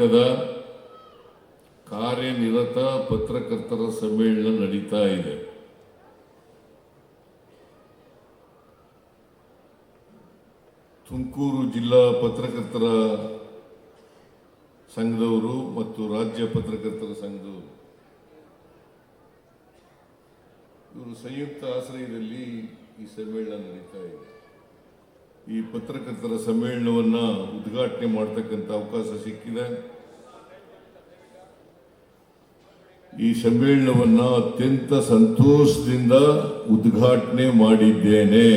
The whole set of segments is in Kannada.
ಮಟ್ಟದ ಕಾರ್ಯನಿರತ ಪತ್ರಕರ್ತರ ಸಮ್ಮೇಳನ ನಡೀತಾ ಇದೆ. ತುಮಕೂರು ಜಿಲ್ಲಾ ಪತ್ರಕರ್ತರ ಸಂಘದವರು ಮತ್ತು ರಾಜ್ಯ ಪತ್ರಕರ್ತರ ಸಂಘದವರು. ಇವರು ಸಂಯುಕ್ತ ಆಶ್ರಯದಲ್ಲಿ ಈ ಸಮ್ಮೇಳನ ನಡೀತಾ ಇದೆ. ಈ ಪತ್ರಕರ್ತರ ಸಮ್ಮೇಳನವನ್ನು ಉದ್ಘಾಟನೆ ಮಾಡತಕ್ಕಂಥ ಅವಕಾಶ ಸಿಕ್ಕಿದೆ. ಈ ಸಮ್ಮೇಳನವನ್ನು ಅತ್ಯಂತ ಸಂತೋಷದಿಂದ ಉದ್ಘಾಟನೆ ಮಾಡಿದ್ದೇನೆ.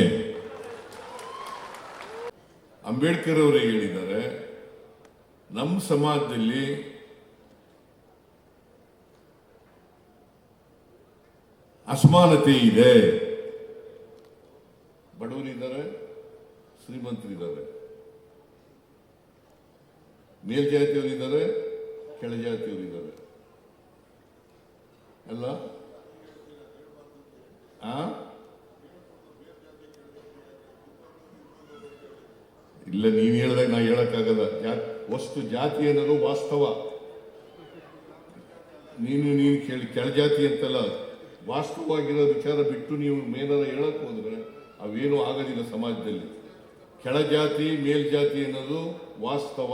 ಅಂಬೇಡ್ಕರ್ ಅವರೇ ಹೇಳಿದ್ದಾರೆ, ನಮ್ಮ ಸಮಾಜದಲ್ಲಿ ಅಸಮಾನತೆ ಇದೆ. ಬಡವರಿದ್ದಾರೆ ಶ್ರೀಮಂತರಿದ್ದಾರೆ ಮೇಲ್ಜಾತಿಯವರಿದ್ದಾರೆ ಕೆಳಜಾತಿಯವರಿದ್ದಾರೆ ಅಲ್ಲ ಆ ಇಲ್ಲ, ನೀನು ಹೇಳಿದಾಗ ನಾ ಹೇಳಕ್ಕಾಗಲ್ಲ. ವಸ್ತು ಜಾತಿ ಅನ್ನೋದು ವಾಸ್ತವ. ನೀನು ನೀನು ಕೇಳಿ ಕೆಳಜಾತಿ ಅಂತಲ್ಲ. ವಾಸ್ತವವಾಗಿರೋ ವಿಚಾರ ಬಿಟ್ಟು ನೀವು ಮೇನಾರ ಹೇಳಕ್ ಹೋದ್ರೆ ಅವೇನು ಆಗೋದಿಲ್ಲ ಸಮಾಜದಲ್ಲಿ. ಕೆಳಜಾತಿ ಮೇಲ್ಜಾತಿ ಅನ್ನೋದು ವಾಸ್ತವ.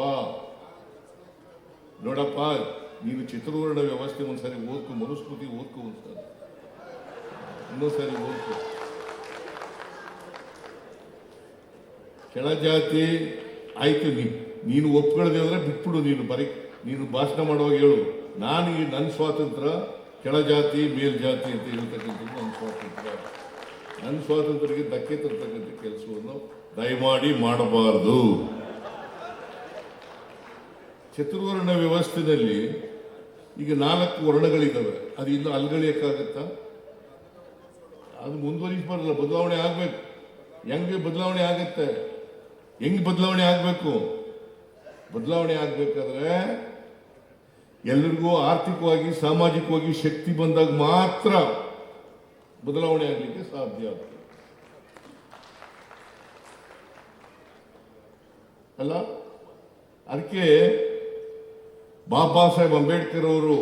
ನೋಡಪ್ಪ ನೀನು ಚಿತ್ರವರ್ಣ ವ್ಯವಸ್ಥೆ ಒಂದ್ಸರಿ ಓದ್ಕೊ, ಮನುಸ್ಮೃತಿ ಓದ್ಕೊ ಒಂದ್ಸರಿ ಇನ್ನೊಂದ್ಸರಿ ಓದ್ಕೊ. ಕೆಳಜಾತಿ ಆಯ್ತು ನೀ, ನೀನು ಒಪ್ಕೊಳ್ಳದೆ ಅಂದ್ರೆ ಬಿಟ್ಬಿಡು ನೀನು, ಬರೀ ನೀನು ಭಾಷಣ ಮಾಡುವಾಗ ಹೇಳು. ನಾನು ಈ ನನ್ನ ಸ್ವಾತಂತ್ರ್ಯ ಕೆಳಜಾತಿ, ಮೇಲ್ಜಾತಿ ಅಂತ ಹೇಳ್ತಕ್ಕಂಥದ್ದು ನನ್ನ ಸ್ವಾತಂತ್ರ್ಯ ನನ್ನ ಸ್ವಾತಂತ್ರ್ಯಕ್ಕೆ ಧಕ್ಕೆ ತರ್ತಕ್ಕಂಥ ಕೆಲಸವನ್ನು ದಯಮಾಡಿ ಮಾಡಬಾರದು. ಚತುರ್ವರ್ಣ ವ್ಯವಸ್ಥೆಯಲ್ಲಿ ಈಗ ನಾಲ್ಕು ವರ್ಣಗಳಿದ್ದಾವೆ. ಅದು ಇನ್ನು ಅಲ್ಗಳಿಯಕ್ಕಾಗತ್ತಾ? ಅದು ಮುಂದುವರಿಸಬಾರಲ್ಲ ಬದಲಾವಣೆ ಆಗ್ಬೇಕು. ಹೆಂಗೆ ಬದಲಾವಣೆ ಆಗುತ್ತೆ? ಹೆಂಗ್ ಬದಲಾವಣೆ ಆಗಬೇಕು? ಬದಲಾವಣೆ ಆಗ್ಬೇಕಾದ್ರೆ ಎಲ್ಲರಿಗೂ ಆರ್ಥಿಕವಾಗಿ, ಸಾಮಾಜಿಕವಾಗಿ ಶಕ್ತಿ ಬಂದಾಗ ಮಾತ್ರ ಬದಲಾವಣೆ ಆಗಲಿಕ್ಕೆ ಸಾಧ್ಯ ಆಗ್ತದೆ. ಅಲ್ಲ? ಅದಕ್ಕೆ ಬಾಬಾ ಸಾಹೇಬ್ ಅಂಬೇಡ್ಕರ್ ಅವರು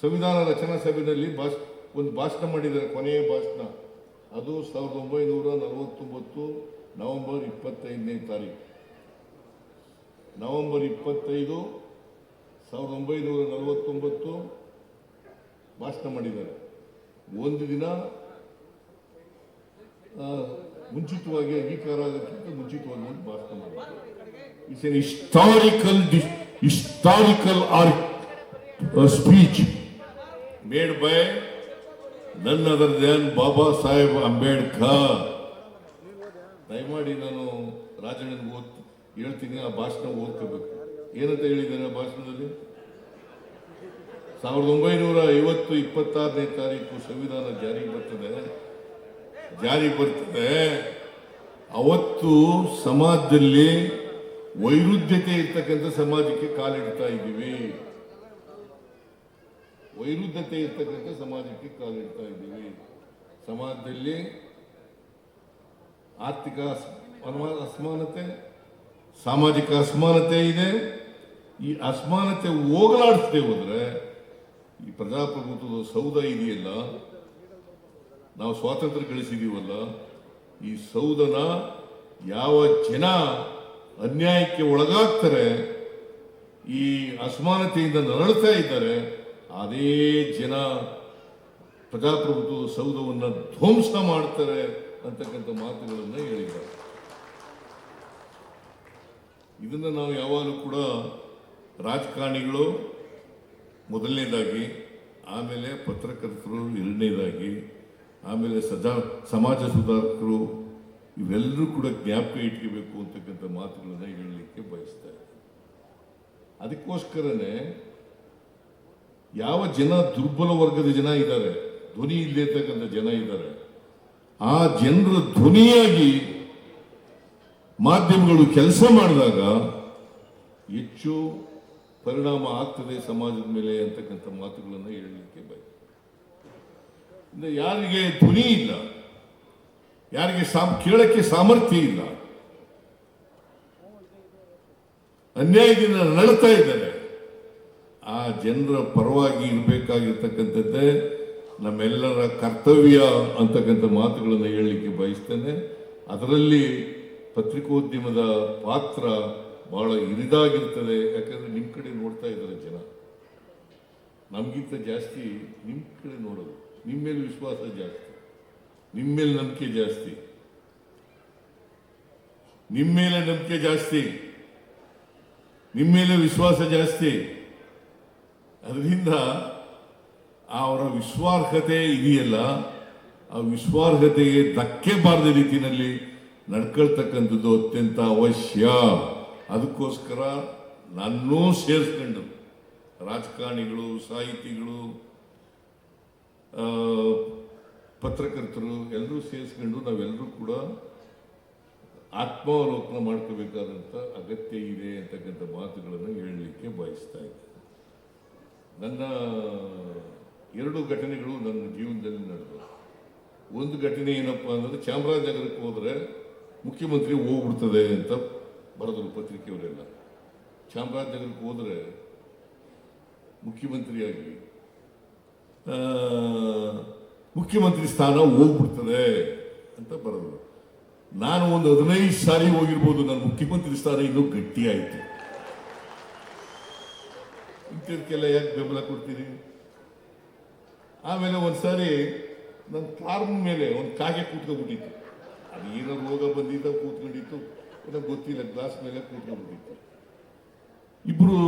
ಸಂವಿಧಾನ ರಚನಾ ಸಭೆಯಲ್ಲಿ ಭಾಷ, ಒಂದು ಭಾಷಣ ಮಾಡಿದ್ದಾರೆ, ಕೊನೆಯ ಭಾಷಣ. ಅದು ಸಾವಿರದ ಒಂಬೈನೂರ ನಲವತ್ತೊಂಬತ್ತು ನವೆಂಬರ್ ಇಪ್ಪತ್ತೈದನೇ ತಾರೀಕು ನವೆಂಬರ್ ಇಪ್ಪತ್ತೈದು ಸಾವಿರದ ಒಂಬೈನೂರ ನಲವತ್ತೊಂಬತ್ತು ಭಾಷಣ ಮಾಡಿದ್ದಾರೆ. ಒಂದು ದಿನ ಮುಂಚಿತವಾಗಿ ಅಂಗೀಕಾರ ಆಗೋಕ್ಕಿಂತ ಮುಂಚಿತವಾಗಿ ಒಂದು ಭಾಷಣ ಮಾಡಿದ್ದಾರೆ. It's an historical historical or speech made by none other than Baba Saheb Ambedkar ದಯಮಾಡಿ ನಾನು ರಾಜಣ್ಣನ ಓದ್, ಹೇಳ್ತೀನಿ, ಆ ಭಾಷಣ ಓದ್ಕೋಬೇಕು. ಏನಂತ ಹೇಳಿದ್ದೇನೆ ಆ ಭಾಷಣದಲ್ಲಿ? ಸಾವಿರದ ಒಂಬೈನೂರ ಐವತ್ತು ಇಪ್ಪತ್ತಾರನೇ ತಾರೀಕು ಸಂವಿಧಾನ ಜಾರಿಗೆ ಬರ್ತದೆ. ಜಾರಿಗೆ ಬರ್ತದೆ. ಅವತ್ತು ಸಮಾಜದಲ್ಲಿ ವೈರುಧ್ಯತೆ ಇರ್ತಕ್ಕಂಥ ಸಮಾಜಕ್ಕೆ ಕಾಲಿಡ್ತಾ ಇದ್ದೀವಿ. ವೈರುಧ್ಯತೆ ಇರ್ತಕ್ಕಂಥ ಸಮಾಜಕ್ಕೆ ಕಾಲಿಡ್ತಾ ಇದ್ದೀವಿ. ಸಮಾಜದಲ್ಲಿ ಆರ್ಥಿಕ ಅಸ್- ಅಸಮಾನತೆ, ಸಾಮಾಜಿಕ ಅಸಮಾನತೆ ಇದೆ. ಈ ಅಸಮಾನತೆ ಹೋಗಲಾಡಿಸದೆ ಹೋದ್ರೆ ಈ ಪ್ರಜಾಪ್ರಭುತ್ವದ ಸೌಧ ಇದೆಯಲ್ಲ? ನಾವು ಸ್ವಾತಂತ್ರ್ಯ ಗಳಿಸಿದೀವಲ್ಲ? ಈ ಸೌಧನ ಯಾವ ಜನ ಅನ್ಯಾಯಕ್ಕೆ ಒಳಗಾಗ್ತಾರೆ, ಈ ಅಸಮಾನತೆಯಿಂದ ನರಳ್ತಾ ಇದ್ದಾರೆ, ಅದೇ ಜನ ಪ್ರಜಾಪ್ರಭುತ್ವದ ಸೌಧವನ್ನು ಧ್ವಂಸ ಮಾಡ್ತಾರೆ ಅಂತಕ್ಕಂಥ ಮಾತುಗಳನ್ನು ಹೇಳಿದ್ದಾರೆ. ಇದನ್ನು ನಾವು ಯಾವಾಗಲೂ ಕೂಡ ರಾಜಕಾರಣಿಗಳು ಮೊದಲನೇದಾಗಿ, ಆಮೇಲೆ ಪತ್ರಕರ್ತರು ಎರಡನೇದಾಗಿ, ಆಮೇಲೆ ಸಜಾ ಸಮಾಜ ಸುಧಾರಕರು ಇವೆಲ್ಲರೂ ಕೂಡ ಜ್ಞಾಪಕ ಇಟ್ಕೋಬೇಕು ಅಂತಕ್ಕಂಥ ಮಾತುಗಳನ್ನು ಹೇಳಲಿಕ್ಕೆ ಬಯಸ್ತಾ ಇದ್ದೀನಿ ಅದಕ್ಕೋಸ್ಕರನೇ ಯಾವ ಜನ ದುರ್ಬಲ ವರ್ಗದ ಜನ ಇದ್ದಾರೆ, ಧ್ವನಿ ಇಲ್ಲದೆ ಜನ ಇದ್ದಾರೆ, ಆ ಜನರ ಧ್ವನಿಯಾಗಿ ಮಾಧ್ಯಮಗಳು ಕೆಲಸ ಮಾಡಿದಾಗ ಹೆಚ್ಚು ಪರಿಣಾಮ ಆಗ್ತದೆ ಸಮಾಜದ ಮೇಲೆ ಅಂತಕ್ಕಂಥ ಮಾತುಗಳನ್ನು ಹೇಳಲಿಕ್ಕೆ ಬಯಸ್ತಾರೆ ಯಾರಿಗೆ ಧ್ವನಿ ಇಲ್ಲ ಯಾರಿಗೆ ಸಾಮ್, ಕೇಳಕ್ಕೆ ಸಾಮರ್ಥ್ಯ ಇಲ್ಲ. ಅನ್ಯಾಯದಿಂದ ನಡ್ತಾ ಇದ್ದಾರೆ ಆ ಜನರ ಪರವಾಗಿ ಇರಬೇಕಾಗಿರ್ತಕ್ಕಂಥದ್ದೇ ನಮ್ಮೆಲ್ಲರ ಕರ್ತವ್ಯ ಅಂತಕ್ಕಂಥ ಮಾತುಗಳನ್ನು ಹೇಳಲಿಕ್ಕೆ ಬಯಸ್ತೇನೆ. ಅದರಲ್ಲಿ ಪತ್ರಿಕೋದ್ಯಮದ ಪಾತ್ರ ಬಹಳ ಹಿರಿದಾಗಿರ್ತದೆ. ಯಾಕಂದ್ರೆ ನಿಮ್ಮ ಕಡೆ ನೋಡ್ತಾ ಇದ್ದಾರೆ ಜನ. ನಮಗಿಂತ ಜಾಸ್ತಿ ನಿಮ್ಮ ಕಡೆ ನೋಡೋದು. ನಿಮ್ಮ ಮೇಲೆ ವಿಶ್ವಾಸ ಜಾಸ್ತಿ. ನಿಮ್ಮ ಮೇಲೆ ನಂಬಿಕೆ ಜಾಸ್ತಿ. ನಿಮ್ಮ ಮೇಲೆ ನಂಬಿಕೆ ಜಾಸ್ತಿ. ನಿಮ್ಮ ಮೇಲೆ ವಿಶ್ವಾಸ ಜಾಸ್ತಿ. ಅದರಿಂದ ಅವರ ವಿಶ್ವಾರ್ಹತೆ ಇದೆಯಲ್ಲ, ಆ ವಿಶ್ವಾರ್ಹತೆಗೆ ಧಕ್ಕೆ ಬಾರದ ರೀತಿಯಲ್ಲಿ ನಡ್ಕೊಳ್ತಕ್ಕಂಥದ್ದು ಅತ್ಯಂತ ಅವಶ್ಯ. ಅದಕ್ಕೋಸ್ಕರ ನನ್ನೂ ಸೇರಿಸ್ಕೊಂಡು ರಾಜಕಾರಣಿಗಳು, ಸಾಹಿತಿಗಳು ಪತ್ರಕರ್ತರು ಎಲ್ಲರೂ ಸೇರಿಸ್ಕೊಂಡು ನಾವೆಲ್ಲರೂ ಕೂಡ ಆತ್ಮಾವಲೋಕನ ಮಾಡ್ಕೋಬೇಕಾದಂಥ ಅಗತ್ಯ ಇದೆ ಅಂತಕ್ಕಂಥ ಮಾತುಗಳನ್ನು ಹೇಳಲಿಕ್ಕೆ ಬಯಸ್ತಾ ಇದ್ದೆ ನನ್ನ ಎರಡು ಘಟನೆಗಳು ನನ್ನ ಜೀವನದಲ್ಲಿ ನಡೆದವು. ಒಂದು ಘಟನೆ ಏನಪ್ಪ ಅಂದ್ರೆ ಚಾಮರಾಜನಗರಕ್ಕೆ ಹೋದರೆ ಮುಖ್ಯಮಂತ್ರಿ ಹೋಗ್ಬಿಡ್ತದೆ ಅಂತ ಬರೆದರು ಪತ್ರಿಕೆಯವರೆಲ್ಲ. ಚಾಮರಾಜನಗರಕ್ಕೆ ಹೋದರೆ ಮುಖ್ಯಮಂತ್ರಿಯಾಗಿ ಮುಖ್ಯಮಂತ್ರಿ ಸ್ಥಾನ ಹೋಗ್ಬಿಡ್ತದೆ ಅಂತ ಬರೋದು ನಾನು ಒಂದು ಹದಿನೈದು ಸಾರಿ ಹೋಗಿರ್ಬೋದು ನನ್ನ ಮುಖ್ಯಮಂತ್ರಿ ಸ್ಥಾನ ಇನ್ನೂ ಗಟ್ಟಿಯಾಯಿತು. ಇಂಥದಕ್ಕೆಲ್ಲ ಯಾಕೆ ಬೆಂಬಲ ಕೊಡ್ತೀರಿ? ಆಮೇಲೆ ಒಂದ್ಸಾರಿ ನನ್ನ ಫಾರ್ಮ್ ಮೇಲೆ ಒಂದು ಕಾಗೆ ಕೂತ್ಕೊಂಡ್ಬಿಟ್ಟಿತ್ತು. ಅದು ಏನೋ ರೋಗ ಬಂದಿದ್ದ ಕೂತ್ಕೊಂಡಿತ್ತು. ಏನೋ ಗೊತ್ತಿಲ್ಲ, ಗ್ಲಾಸ್ ಮೇಲೆ ಕೂತ್ಕೊಂಡ್ಬಿಟ್ಟಿತ್ತು. ಇಬ್ರು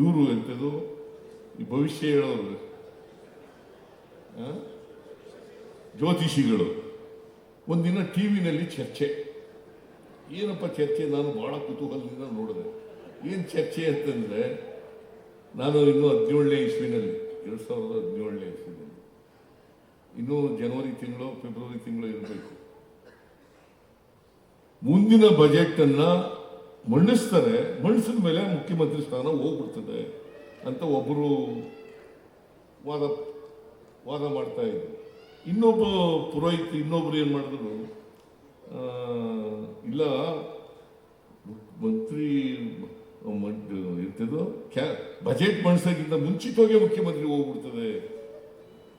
ಇವರು ಎಂಥದ್ದು ಈ ಭವಿಷ್ಯ ಹೇಳೋರು ಆ? ಜ್ಯೋತಿಷಿಗಳು. ಒಂದಿನ ಟಿ ವಿನಲ್ಲಿ ಚರ್ಚೆ. ಏನಪ್ಪ ಚರ್ಚೆ? ನಾನು ಬಹಳ ಕುತೂಹಲದಿಂದ ನೋಡಿದೆ. ಏನು ಚರ್ಚೆ ಅಂತಂದರೆ, ನಾನು ಇನ್ನೂ ಹದಿನೇಳನೇ ಇಸ್ವಿನಲ್ಲಿ, ಎರಡು ಸಾವಿರದ ಹದಿನೇಳನೇ ಇಸ್ವಿನಲ್ಲಿ. ಇನ್ನೂ ಜನವರಿ ತಿಂಗಳು, ಫೆಬ್ರವರಿ ತಿಂಗಳು ಇರಬೇಕು. ಮುಂದಿನ ಬಜೆಟ್ ಅನ್ನ ಮಂಡಿಸ್ತಾರೆ ಮಂಡಿಸಿದ ಮೇಲೆ ಮುಖ್ಯಮಂತ್ರಿ ಸ್ಥಾನ ಹೋಗ್ಬಿಡ್ತದೆ ಅಂತ ಒಬ್ಬರು ವಾದ ವಾದ ಮಾಡ್ತಾ ಇದ್ರು. ಇನ್ನೊಬ್ಬ ಪುರೋಹಿತ, ಇನ್ನೊಬ್ರು ಏನು ಮಾಡಿದ್ರು? ಇಲ್ಲ, ಮಂತ್ರಿ ಇರ್ತದೋ ಕ್ಯಾ, ಬಜೆಟ್ ಮಂಡಿಸೋಕ್ಕಿಂತ ಮುಂಚಿತವಾಗಿ ಮುಖ್ಯಮಂತ್ರಿ ಹೋಗ್ಬಿಡ್ತದೆ.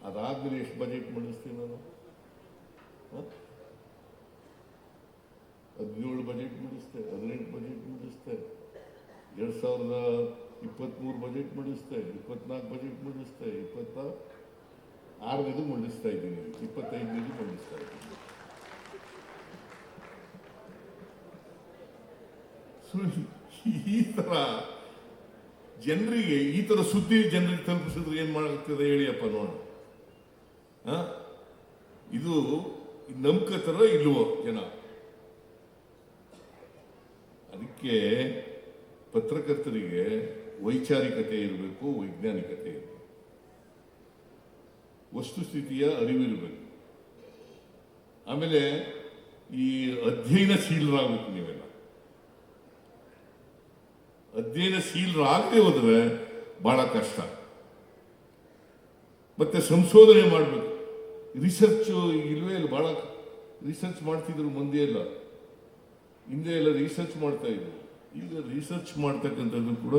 ಅದಾದ್ಮೇಲೆ ಎಷ್ಟು ಬಜೆಟ್ ಮಂಡಿಸ್ತೀನಿ ನಾನು? ಹದಿನೇಳು ಬಜೆಟ್ ಮಂಡಿಸ್ತೆ ಹದಿನೆಂಟು ಬಜೆಟ್ ಮಂಡಿಸ್ತೆ ಎರಡು ಸಾವಿರದ ಇಪ್ಪತ್ತ್ಮೂರು ಬಜೆಟ್ ಮಂಡಿಸ್ತೆ ಇಪ್ಪತ್ನಾಲ್ಕು ಬಜೆಟ್ ಮಂಡಿಸ್ತೆ ಇಪ್ಪತ್ತ ಆರನೇದು ಮಂಡಿಸ್ತಾ ಇದ್ದೀನಿ. ಇಪ್ಪತ್ತೈದನೇದು ಮಂಡಿಸ್ತಾ ಇದ್ದೀನಿ. ಈ ತರ ಜನರಿಗೆ, ಈ ತರ ಸುದ್ದಿ ಜನರಿಗೆ ತಲುಪಿಸಿದ್ರೆ ಏನ್ ಮಾಡಾಗ್ತದೆ ಹೇಳಿಯಪ್ಪ ನೋಡ? ಇದು ನಂಬ್ಕತರ ಇಲ್ವೋ ಜನ? ಅದಕ್ಕೆ ಪತ್ರಕರ್ತರಿಗೆ ವೈಚಾರಿಕತೆ ಇರಬೇಕು, ವೈಜ್ಞಾನಿಕತೆ ಇರಬೇಕು. ವಸ್ತುಸ್ಥಿತಿಯ ಅರಿವಿರಬೇಕು ಆಮೇಲೆ ಈ ಅಧ್ಯಯನಶೀಲರಾಗಬೇಕು ನೀವೆಲ್ಲ. ಅಧ್ಯಯನಶೀಲರಾಗದೆ ಹೋದ್ರೆ ಬಹಳ ಕಷ್ಟ. ಮತ್ತೆ ಸಂಶೋಧನೆ ಮಾಡಬೇಕು. ರಿಸರ್ಚ್ ಇಲ್ವೇ ಇಲ್ಲ, ಬಹಳ ರಿಸರ್ಚ್ ಮಾಡ್ತಿದ್ರು ಮುಂದೆ ಎಲ್ಲ ಹಿಂದೆ ಎಲ್ಲ ರಿಸರ್ಚ್ ಮಾಡ್ತಾ ಇದ್ರು. ಈಗ ರಿಸರ್ಚ್ ಮಾಡ್ತಕ್ಕಂಥದ್ದು ಕೂಡ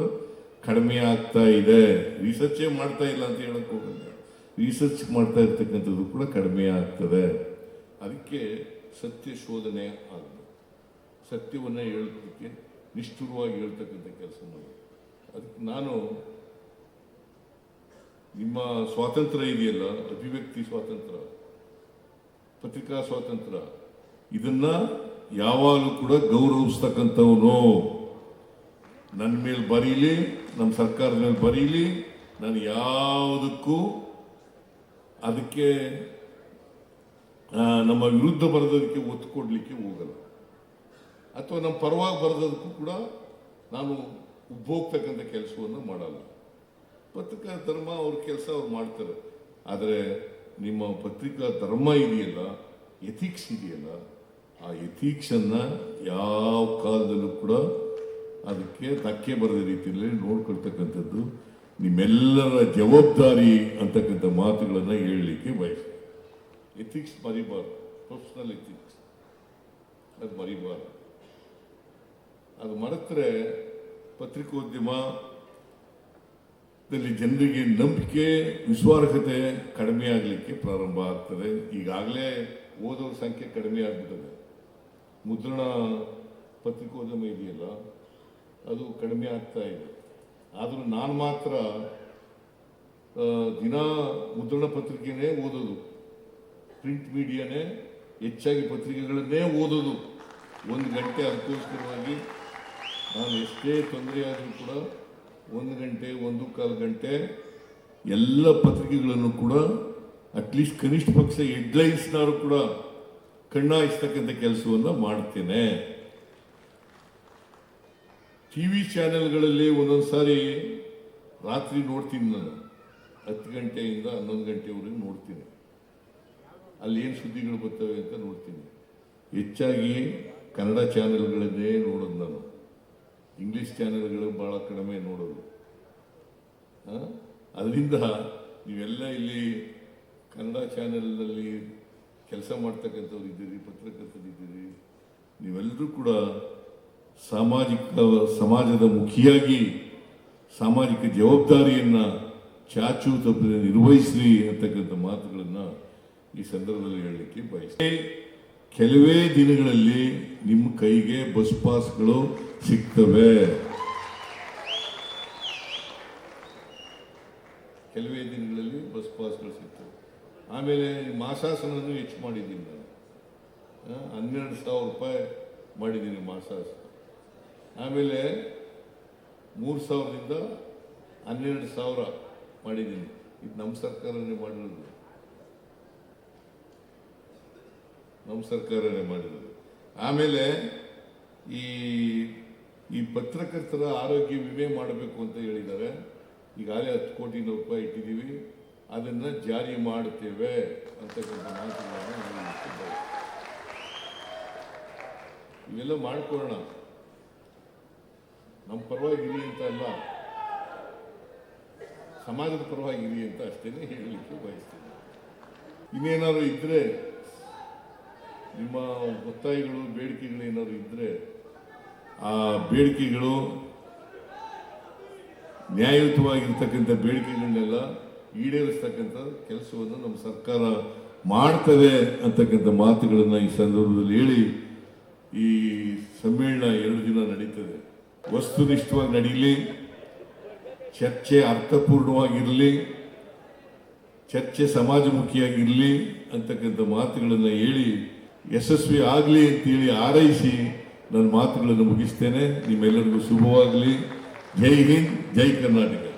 ಕಡಿಮೆ ಆಗ್ತಾ ಇದೆ. ರಿಸರ್ಚೇ ಮಾಡ್ತಾ ಇಲ್ಲ ಅಂತ ಹೇಳಕ್ ಹೋಗಲ್ಲ. ರಿಸರ್ಚ್ ಮಾಡ್ತಾ ಇರ್ತಕ್ಕಂಥದ್ದು ಕೂಡ ಕಡಿಮೆ ಆಗ್ತದೆ. ಅದಕ್ಕೆ ಸತ್ಯ ಶೋಧನೆ ಆಗಬೇಕು. ಸತ್ಯವನ್ನು ಹೇಳೋದಕ್ಕೆ ನಿಷ್ಠುರವಾಗಿ ಹೇಳ್ತಕ್ಕಂಥ ಕೆಲಸ ಮಾಡಿ. ಅದಕ್ಕೆ ನಾನು ನಿಮ್ಮ ಸ್ವಾತಂತ್ರ್ಯ ಇದೆಯಲ್ಲ, ಅಭಿವ್ಯಕ್ತಿ ಸ್ವಾತಂತ್ರ್ಯ, ಪತ್ರಿಕಾ ಸ್ವಾತಂತ್ರ್ಯ, ಇದನ್ನ ಯಾವಾಗಲೂ ಕೂಡ ಗೌರವಿಸ್ತಕ್ಕಂಥವನು. ನನ್ನ ಮೇಲೆ ಬರೀಲಿ ನಮ್ಮ ಸರ್ಕಾರದ ಮೇಲೆ ಬರೀಲಿ, ನಾನು ಯಾವುದಕ್ಕೂ ಅದಕ್ಕೆ ನಮ್ಮ ವಿರುದ್ಧ ಬರೆದೋದಕ್ಕೆ ಒತ್ತು ಕೊಡಲಿಕ್ಕೆ ಹೋಗಲ್ಲ. ಅಥವಾ ನಮ್ಮ ಪರವಾಗಿ ಬರೆದೋದಕ್ಕೂ ಕೂಡ ನಾನು ಉಬ್ಬೋಗ್ತಕ್ಕಂಥ ಕೆಲಸವನ್ನು ಮಾಡಲ್ಲ. ಪತ್ರಿಕಾ ಧರ್ಮ ಅವ್ರ ಕೆಲಸ ಅವ್ರು ಮಾಡ್ತಾರೆ. ಆದರೆ ನಿಮ್ಮ ಪತ್ರಿಕಾ ಧರ್ಮ ಇದೆಯಲ್ಲ, ಎಥಿಕ್ಸ್ ಇದೆಯಲ್ಲ, ಆ ಎಥಿಕ್ಸನ್ನು ಯಾವ ಕಾಲದಲ್ಲೂ ಕೂಡ ಅದಕ್ಕೆ ಧಕ್ಕೆ ಬರದ ರೀತಿಯಲ್ಲಿ ನೋಡ್ಕೊಳ್ತಕ್ಕಂಥದ್ದು ನಿಮ್ಮೆಲ್ಲರ ಜವಾಬ್ದಾರಿ ಅಂತಕ್ಕಂಥ ಮಾತುಗಳನ್ನು ಹೇಳಲಿಕ್ಕೆ ಬಯಸ್ತೇನೆ. ಎಥಿಕ್ಸ್ ಮರಿಬಾರ್ದು. ಪ್ರೊಫೆಷನಲ್ ಎಥಿಕ್ಸ್ ಅದು ಮರಿಬಾರ್ದು. ಅದು ಮರೆತರೆ ಪತ್ರಿಕೋದ್ಯಮದಲ್ಲಿ ಜನರಿಗೆ ನಂಬಿಕೆ ವಿಶ್ವಾರ್ಹತೆ ಕಡಿಮೆ ಆಗಲಿಕ್ಕೆ ಪ್ರಾರಂಭ ಆಗ್ತದೆ. ಈಗಾಗಲೇ ಓದೋರ ಸಂಖ್ಯೆ ಕಡಿಮೆ ಆಗ್ಬಿಟ್ಟದೆ. ಮುದ್ರಣ ಪತ್ರಿಕೋದ್ಯಮ ಇದೆಯಲ್ಲ, ಅದು ಕಡಿಮೆ ಆಗ್ತಾ ಇದೆ. ಆದರೂ ನಾನು ಮಾತ್ರ ದಿನ ಮುದ್ರಣ ಪತ್ರಿಕೆನೇ ಓದೋದು. ಪ್ರಿಂಟ್ ಮೀಡಿಯಾನೇ ಹೆಚ್ಚಾಗಿ ಪತ್ರಿಕೆಗಳನ್ನೇ ಓದೋದು. ಒಂದು ಗಂಟೆ ಅದಕ್ಕೋಸ್ಕರವಾಗಿ ನಾನು ಎಷ್ಟೇ ತೊಂದರೆ ಆದರೂ ಕೂಡ ಒಂದು ಗಂಟೆ, ಒಂದು ಕಾಲು ಗಂಟೆ ಎಲ್ಲ ಪತ್ರಿಕೆಗಳನ್ನು ಕೂಡ ಅಟ್ಲೀಸ್ಟ್ ಕನಿಷ್ಠ ಪಕ್ಷ ಹೆಡ್ಲೈನ್ಸ್ನಾರು ಕೂಡ ಕಣ್ಣಾಯಿಸ್ತಕ್ಕಂಥ ಕೆಲಸವನ್ನು ಮಾಡ್ತೇನೆ. ಟಿ ವಿ ಚಾನೆಲ್ಗಳಲ್ಲಿ ಒಂದೊಂದು ಸಾರಿ ರಾತ್ರಿ ನೋಡ್ತೀನಿ ನಾನು. ಹತ್ತು ಗಂಟೆಯಿಂದ ಹನ್ನೊಂದು ಗಂಟೆವರೆಗೆ ನೋಡ್ತೀನಿ. ಅಲ್ಲಿ ಏನು ಸುದ್ದಿಗಳು ಬರ್ತವೆ ಅಂತ ನೋಡ್ತೀನಿ. ಹೆಚ್ಚಾಗಿ ಕನ್ನಡ ಚಾನೆಲ್ಗಳನ್ನೇ ನೋಡೋದು ನಾನು. ಇಂಗ್ಲೀಷ್ ಚಾನೆಲ್ಗಳು ಭಾಳ ಕಡಿಮೆ ನೋಡೋದು? ಅದರಿಂದ ನೀವೆಲ್ಲ ಇಲ್ಲಿ ಕನ್ನಡ ಚಾನೆಲ್ನಲ್ಲಿ ಕೆಲಸ ಮಾಡ್ತಕ್ಕಂಥವ್ರು ಇದ್ದೀರಿ, ಪತ್ರಕರ್ತರಿದ್ದೀರಿ, ನೀವೆಲ್ಲರೂ ಕೂಡ ಸಾಮಾಜಿಕ, ಸಮಾಜದ ಮುಖಿಯಾಗಿ ಸಾಮಾಜಿಕ ಜವಾಬ್ದಾರಿಯನ್ನು ಚಾಚು ತಪ್ಪದೆ ನಿರ್ವಹಿಸಲಿ ಅಂತಕ್ಕಂಥ ಮಾತುಗಳನ್ನು ಈ ಸಂದರ್ಭದಲ್ಲಿ ಹೇಳಲಿಕ್ಕೆ ಬಯಸ್ತೇನೆ. ಕೆಲವೇ ದಿನಗಳಲ್ಲಿ ನಿಮ್ಮ ಕೈಗೆ ಬಸ್ ಪಾಸ್ಗಳು ಸಿಗ್ತವೆ. ಕೆಲವೇ ದಿನಗಳಲ್ಲಿ ಬಸ್ ಪಾಸ್ಗಳು ಸಿಗ್ತವೆ. ಆಮೇಲೆ ಮಾಸಾಸನನ್ನು ಹೆಚ್ಚು ಮಾಡಿದ್ದೀನಿ ನಾನು. ಹನ್ನೆರಡು ಸಾವಿರ ರೂಪಾಯಿ ಮಾಡಿದ್ದೀನಿ ಮಾಸಾಸನ. ಆಮೇಲೆ ಮೂರು ಸಾವಿರದಿಂದ ಹನ್ನೆರಡು ಸಾವಿರ ಮಾಡಿದ್ದೀನಿ. ಇದು ನಮ್ಮ ಸರ್ಕಾರನೇ ಮಾಡಿರೋದು. ನಮ್ಮ ಸರ್ಕಾರನೇ ಮಾಡಿರೋದು. ಆಮೇಲೆ ಈ ಈ ಪತ್ರಕರ್ತರ ಆರೋಗ್ಯ ವಿಮೆ ಮಾಡಬೇಕು ಅಂತ ಹೇಳಿದ್ದಾರೆ. ಈಗಾಗಲೇ ಹತ್ತು ಕೋಟಿ ರೂಪಾಯಿ ಇಟ್ಟಿದ್ದೀವಿ. ಅದನ್ನು ಜಾರಿ ಮಾಡುತ್ತೇವೆ ಅಂತಕ್ಕಂಥ ಮಾತುಗಳನ್ನು. ಇವೆಲ್ಲ ಮಾಡ್ಕೊಳ್ಳೋಣ. ನಮ್ಮ ಪರವಾಗಿ ಅಂತ ಅಲ್ಲ. ಸಮಾಜದ ಪರವಾಗಿ ಅಂತ ಅಷ್ಟೇ ಹೇಳಲಿಕ್ಕೆ ಬಯಸ್ತೇನೆ. ಇನ್ನೇನಾದ್ರು ಇದ್ದರೆ ನಿಮ್ಮ ಒತ್ತಾಯಗಳು, ಬೇಡಿಕೆಗಳು ಏನಾದ್ರು ಇದ್ದರೆ ಆ ಬೇಡಿಕೆಗಳು ನ್ಯಾಯಯುತವಾಗಿರ್ತಕ್ಕಂಥ ಬೇಡಿಕೆಗಳನ್ನೆಲ್ಲ ಈಡೇರಿಸ್ತಕ್ಕಂಥ ಕೆಲಸವನ್ನು ನಮ್ಮ ಸರ್ಕಾರ ಮಾಡ್ತದೆ ಅಂತಕ್ಕಂಥ ಮಾತುಗಳನ್ನು ಈ ಸಂದರ್ಭದಲ್ಲಿ ಹೇಳಿ ಈ ಸಮ್ಮೇಳನ ಎರಡು ದಿನ ನಡೀತದೆ. ವಸ್ತುನಿಷ್ಠವಾಗಿ ನಡೀಲಿ, ಚರ್ಚೆ ಅರ್ಥಪೂರ್ಣವಾಗಿರಲಿ, ಚರ್ಚೆ ಸಮಾಜಮುಖಿಯಾಗಿರಲಿ ಅಂತಕ್ಕಂಥ ಮಾತುಗಳನ್ನು ಹೇಳಿ, ಯಶಸ್ವಿ ಆಗಲಿ ಅಂತೇಳಿ ಆರೈಸಿ ನನ್ನ ಮಾತುಗಳನ್ನು ಮುಗಿಸ್ತೇನೆ. ನಿಮ್ಮೆಲ್ಲರಿಗೂ ಶುಭವಾಗಲಿ. ಜೈ ಹಿಂದ್, ಜೈ ಕರ್ನಾಟಕ.